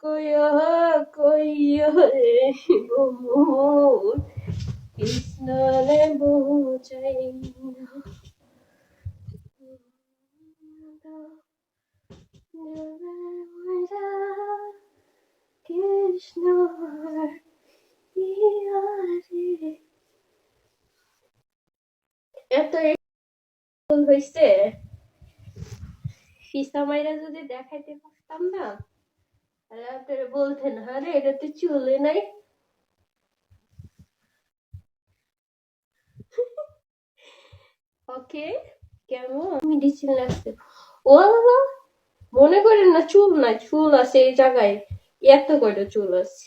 কইয়া কইয়া রে মোর কৃষ্ণ রে বুঝাই কৃষ্ণ এত হয়েছে ফিসা মাইরা যদি দেখাইতে পারতাম না আরে, এটা তো চুলে নাই। ওকে, কেমন? ও মনে করেন না চুল নাই, চুল আছে এই জায়গায়, এত করে চুল আছে।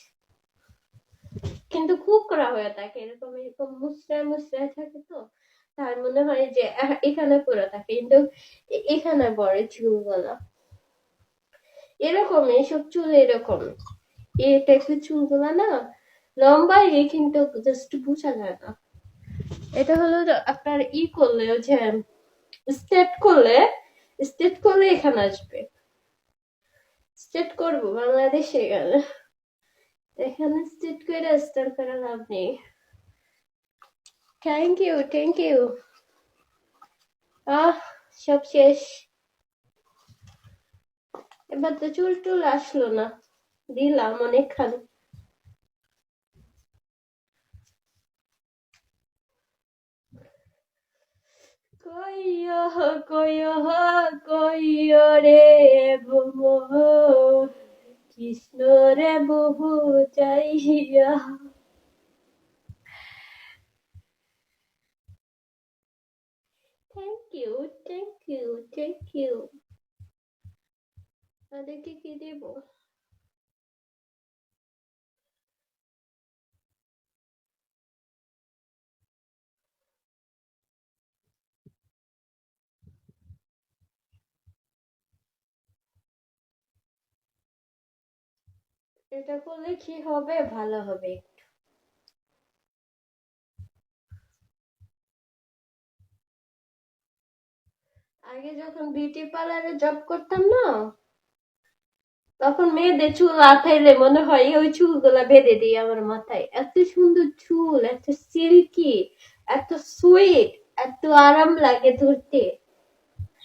কিন্তু খুব করা হয়ে থাকে, এরকম এরকম মুসরায় মুসরায় থাকে তো, তার মনে হয় যে এখানে পড়ে থাকে, কিন্তু এখানে এখানে চুল চুলগুলো। এরকম, এইসব চুল এরকম। এই টাইপের চুলগুলা না লম্বা এই কিন্তু জাস্ট বোঝা যায় না। এটা হলো আপনার ই করলে যে স্টেট করলে স্টেট করলে এখানে আসবে। স্টেট করব, বাংলাদেশে গেলে। এখানে স্টেট করে স্টার্ট করে লাভ নেই। থ্যাংক ইউ থ্যাংক ইউ আহ, সব শেষ। এবার তো চুল টুল আসলো না। দিলাম অনেকখানি। কইয় কইয় কইয় রে ভ্রমর কৃষ্ণ রে বহু চাইয়া। Thank you thank you thank you তাদেরকে কি দেব? এটা করলে কি হবে? ভালো হবে একটু। আগে যখন বিউটি পার্লারে জব করতাম না তখন মেয়েদের চুল আঠাইলে মনে হয় ওই চুলগুলা বেঁধে দিই আমার মাথায়। এত সুন্দর চুল, এত সিল্কি, এত সুইট, এত আরাম লাগে ধরতে।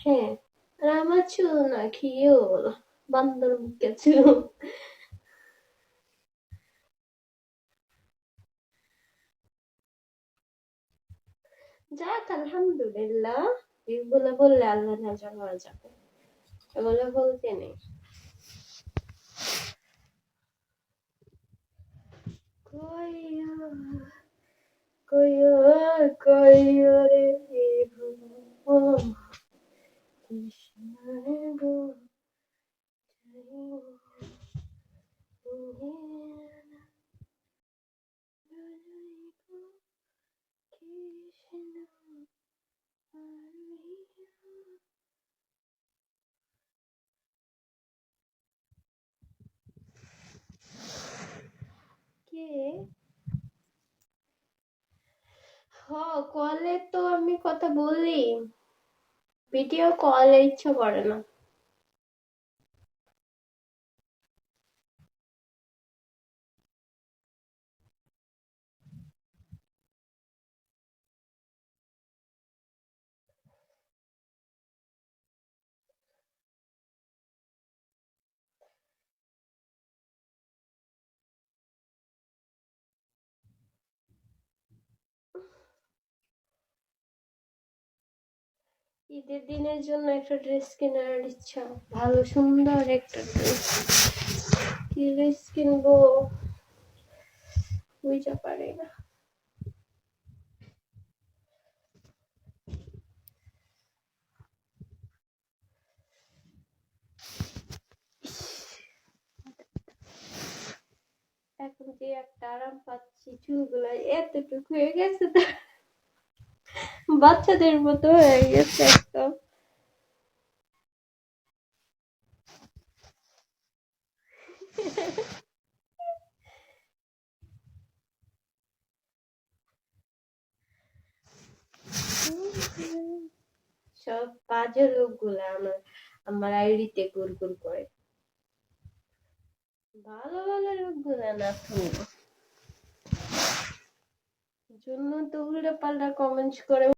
হ্যাঁ আর আমার চুল না কিউল বান্দর মুখে চুল। যাক, আলহামদুলিল্লাহ। এগুলো বললে আল্লাহ নাজার হয়ে যাবে এগুলো বলতে নেই। কইয়া কইয়া রে কলে তো আমি কথা বলি ভিডিও কলে ইচ্ছা করে না। ঈদের দিনের জন্য একটা ড্রেস কেনার ইচ্ছা। ভালো সুন্দর একটা ড্রেস কি ড্রেস কিনবো? বুঝতে পারি না। এখন যে একটা আরাম পাচ্ছি চুলগুলা এতটুকু হয়ে গেছে তো। বাচ্চাদের মতো হয়ে গেছে একদম। সব বাজে লোকগুলা আমার আমার আইডিতে গুড় গুড় করে। ভালো ভালো লোকগুলা না তুমি। জন্য তো উল্টা পাল্টা কমেন্টস করে